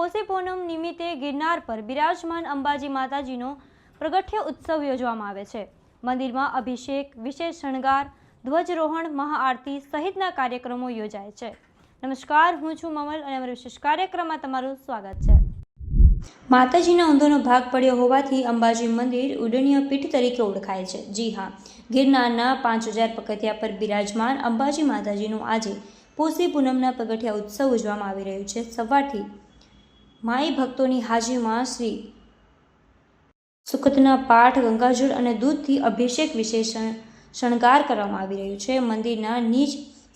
પોષી પૂનમ નિમિત્તે ગિરનાર પર બિરાજમાન અંબાજી માતાજીનો પ્રગટ્ય ઉત્સવ યોજવામાં આવે છે. મંદિરમાં અભિષેક, વિશેષ શણગાર, ધ્વજરોહણ, મહાઆરતી સહિતના કાર્યક્રમો યોજાય છે. નમસ્કાર, હું છું મમલ અને અમારા વિશેષ કાર્યક્રમમાં તમારું સ્વાગત છે. માતાજીના ઊંધોનો ભાગ પડ્યો હોવાથી અંબાજી મંદિર ઉડનીય પીઠ તરીકે ઓળખાય છે. જી હા, ગિરનારના પાંચ હજાર પગથિયા પર બિરાજમાન અંબાજી માતાજીનું આજે પોષી પૂનમના પગથિયા ઉત્સવ ઉજવવામાં આવી રહ્યું છે. સવારથી માઈ ભક્તોની હાજરીમાં શ્રી સુખદના પાઠ, ગંગાજળ અને દૂધથી અભિષેક વિશે શણગાર કરવામાં આવી રહ્યું છે. મંદિરના નીચ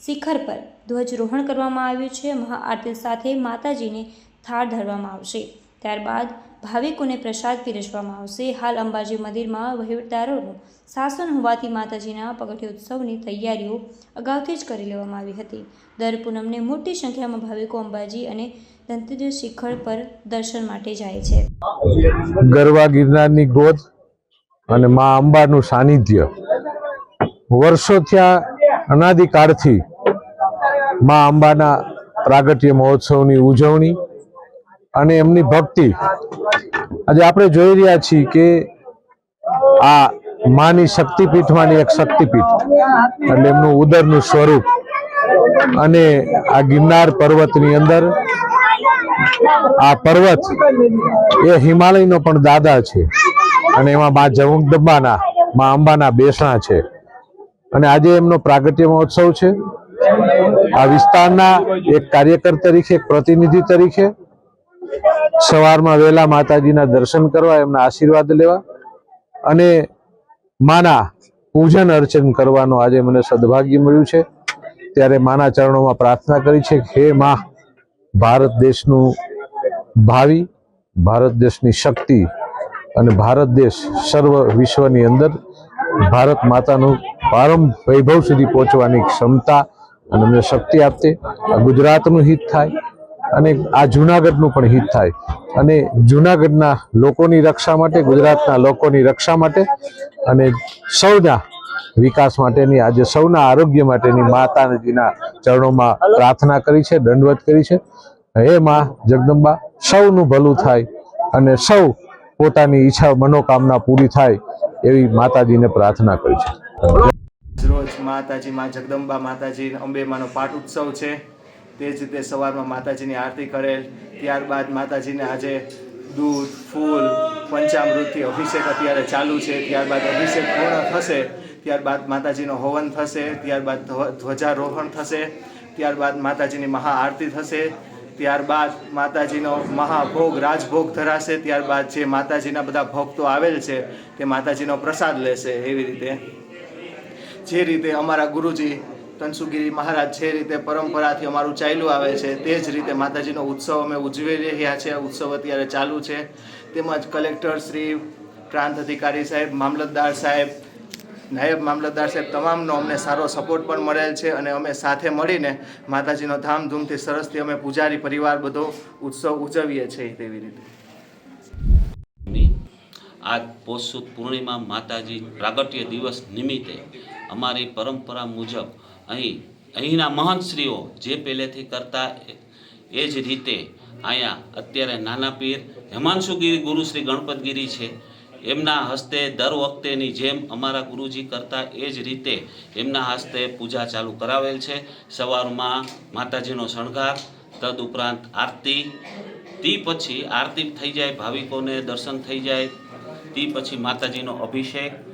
શિખર પર ધ્વજરોહણ કરવામાં આવ્યું છે. મહાઆરતી સાથે માતાજીને થાળ ધરવામાં આવશે. ત્યારબાદ ભાવિકોને પ્રસાદ પીરસવામાં આવશે. હાલ અંબાજી મંદિરમાં વહીવટદારોનું શાસન હોવાથી માતાજીના પગથિયા ઉત્સવની તૈયારીઓ અગાઉથી જ કરી લેવામાં આવી હતી. દર પૂનમને મોટી સંખ્યામાં ભાવિકો અંબાજી અને ધંતેરસ શિખર પર દર્શન માટે જાય છે. ગરવા ગિરનારની ગોદ અને મા અંબાનું સાનિધ્ય. વર્ષો થયા અનાદિકાળથી મા અંબાના પ્રાગટ્ય મહોત્સવની ઉજવણી અને એમની ભક્તિ. આજે આપણે જોઈ રહ્યા છીએ કે આ માની શક્તિપીઠમાંની એક શક્તિપીઠ, એટલે એમનું ઉદરનું સ્વરૂપ અને આ ગિરનાર પર્વતની અંદર આ પર્વત એ હિમાલયનો પણ દાદા છે અને એમાં મા જગદંબાના મા અંબાના બેસણા છે. અને આજે એમનો પ્રાગટ્ય મહોત્સવ છે. આ વિસ્તારના એક કાર્યકર તરીકે, એક પ્રતિનિધિ તરીકે સવારમાં વહેલા માતાજીના દર્શન કરવા, એમના આશીર્વાદ લેવા અને માના પૂજન અર્ચન કરવાનો આજે મને સદભાગ્ય મળ્યું છે. ત્યારે માના ચરણોમાં પ્રાર્થના કરી છે હે મા, ભારત દેશનું ભાવિ, ભારત દેશની શક્તિ અને ભારત દેશ સર્વ વિશ્વની અંદર ભારત માતાનું પ્રારંભ વૈભવ સુધી પહોંચવાની ક્ષમતા અને અમને શક્તિ આપતે ગુજરાતનું હિત થાય અને આ જુનાગઢનું પણ હિત થાય. અને જુનાગઢના લોકોની રક્ષા માટે ગુજરાતના લોકોની રક્ષા માટે અને સૌના વિકાસ માટેની આજે સૌના આરોગ્ય માટેની માતાજીના ચરણોમાં પ્રાર્થના કરી છે દંડવત કરી છે. હે માં જગદંબા સૌનું ભલું થાય અને સૌ પોતાની ઈચ્છા મનોકામના પૂરી થાય એવી માતાજીને પ્રાર્થના કરી છે. રોજ માતાજી માં જગદંબા માતાજી અંબે માનો પાઠ ઉત્સવ છે. તે જ રીતે સવારમાં માતાજીની આરતી કરેલ. ત્યારબાદ માતાજીને આજે દૂધ, ફૂલ, પંચામૃતથી અભિષેક અત્યારે ચાલુ છે. ત્યારબાદ અભિષેક પૂર્ણ થશે. ત્યારબાદ માતાજીનો હવન થશે. ત્યારબાદ ધ્વ- ધ્વજારોહણ થશે. ત્યારબાદ માતાજીની મહાઆરતી થશે. ત્યારબાદ માતાજીનો મહાભોગ, રાજભોગ ધરાશે. ત્યારબાદ જે માતાજીના બધા ભક્તો આવેલ છે, તે માતાજીનો પ્રસાદ લેશે. એવી રીતે. જે રીતે અમારા ગુરુજી તનસુગીરી મહારાજ જે રીતે પરંપરાથી અમારું ચાલ્યું આવે છે, તે જ રીતે માતાજીનો ઉત્સવ અમે ઉજવી રહ્યા છે. ઉત્સવ અત્યારે ચાલુ છે. તેમજ કલેક્ટર શ્રી, પ્રાંત અધિકારી સાહેબ, મામલતદાર સાહેબ, નાયબ મામલતદાર સાહેબ તમામનો અમને સારો સપોર્ટ પણ મળેલ છે અને અમે સાથે મળીને માતાજીનો ધામધૂમથી સરસથી અમે પૂજારી પરિવાર બધો ઉત્સવ ઉજવીએ છીએ તેવી રીતે. આ પોષ પૂર્ણિમા માતાજી પ્રાગટ્ય દિવસ નિમિત્તે અમારી પરંપરા મુજબ અહીં, અહીંના મહંતશ્રીઓ જે પહેલેથી કરતા એ- જ રીતે અહીંયા અત્યારે નાના પીર હેમાંશુગીરી ગુરુ શ્રી ગણપતગીરી છે. એમના હસ્તે દર વખતેની જેમ અમારા ગુરુજી કરતા એ જ રીતે એમના હસ્તે પૂજા ચાલુ કરાવેલ છે. સવારમાં માતાજીનો શણગાર તદ ઉપરાંત આરતી, તે પછી આરતી થઈ જાય, ભાવિકોને દર્શન થઈ જાય, તે પછી માતાજીનો અભિષેક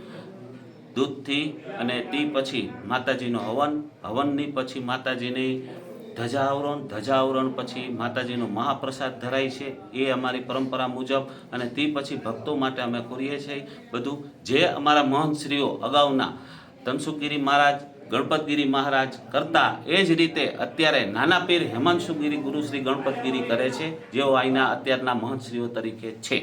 દૂધથી અને તે પછી માતાજીનો હવન, હવનની પછી માતાજીની ધજાવરણ ધજાવરણ પછી માતાજીનો મહાપ્રસાદ ધરાય છે. એ અમારી પરંપરા મુજબ અને તે પછી ભક્તો માટે અમે કરીએ છીએ. બધું જે અમારા મહંતશ્રીઓ અગાઉના તનસુગીરી મહારાજ, ગણપતગીરી મહારાજ કરતા એ જ રીતે અત્યારે નાના પીર હેમાંશુગીરી ગુરુ શ્રી ગણપતગીરી કરે છે, જેઓ અહીંના અત્યારના મહંતશ્રીઓ તરીકે છે.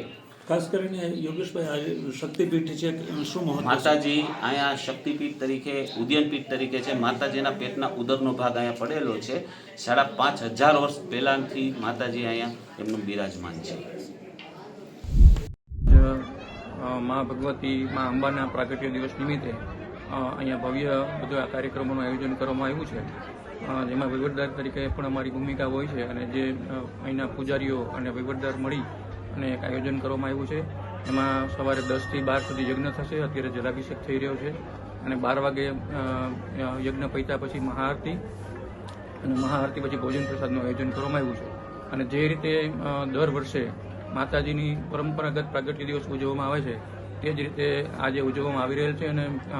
ખાસ કરીને યોગેશભાઈ શક્તિપીઠ છે શું મહત્વ માતાજી અહીંયા શક્તિપીઠ તરીકે ઉદયનપીઠ તરીકે છે. માતાજીના પેટના ઉદરનો ભાગ અહીંયા પડેલો છે. સાડા પાંચ હજાર વર્ષ પહેલાંથી માતાજી અહીંયા એમનું બિરાજમાન છે. મા ભગવતી મા અંબાના પ્રાગટ્ય દિવસ નિમિત્તે અહીંયા ભવ્ય બધા આ કાર્યક્રમોનું આયોજન કરવામાં આવ્યું છે. જેમાં વહીવટદાર તરીકે પણ અમારી ભૂમિકા હોય છે અને જે અહીંના પૂજારીઓ અને વહીવટદાર મળી અને એક આયોજન કરવામાં આવ્યું છે. એમાં સવારે દસથી બાર સુધી યજ્ઞ થશે. અત્યારે જલાભિષેક થઈ રહ્યો છે. અને બાર વાગે યજ્ઞ પૈતા પછી મહાઆરતી અને મહાઆરતી પછી ભોજન પ્રસાદનું આયોજન કરવામાં આવ્યું છે. અને જે રીતે દર વર્ષે માતાજીની પરંપરાગત પ્રાગટ્ય દિવસ ઉજવવામાં આવે છે તે જ રીતે આજે ઉજવવામાં આવી રહેલ છે અને અ,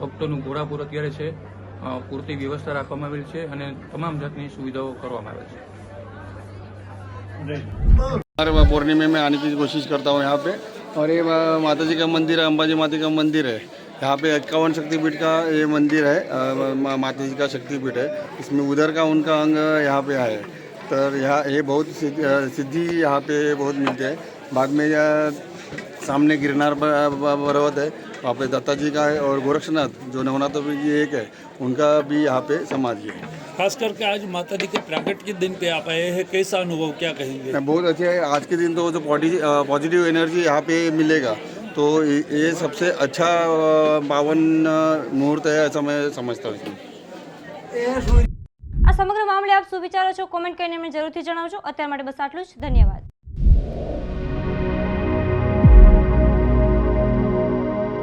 ભક્તોનું ઘોડાપુર અત્યારે છે. પૂરતી વ્યવસ્થા રાખવામાં આવેલ છે અને તમામ જાતની સુવિધાઓ કરવામાં આવેલ છે. हर पूर्णिमा में आने की कोशिश करता हूँ यहाँ पे। और ये माता जी का मंदिर है, अंबाजी माता का मंदिर है। यहाँ पे इक्यावन शक्तिपीठ का ये मंदिर है माता जी का शक्तिपीठ है। इसमें उधर का उनका अंग यहाँ पे है। तो यहाँ, ये बहुत सिद्धि यहाँ पे बहुत मिलते है। बाद में यह सामने गिरनार पर्वत है। वहाँ पे दत्ता जी का है और गोरक्षनाथ, जो नवनाथ जी एक है, उनका भी यहाँ पे समाधि है। खास करके आज माता जी के प्राकट के दिन पे आप आए हैं कैसा अनुभव क्या कहेंगे बहुत अच्छे है आज के दिन तो जो पॉजिटिव एनर्जी यहाँ पे मिलेगा तो ये ये सबसे अच्छा अ, पावन अ, मुहूर्त है ऐसा मैं समझता हूँ इसमें આ સમગ્ર મામલે આપ શું વિચારો છો કોમેન્ટ કરીને અમને જરૂરથી જણાવજો અત્યાર માટે બસ આટલું જ ધન્યવાદ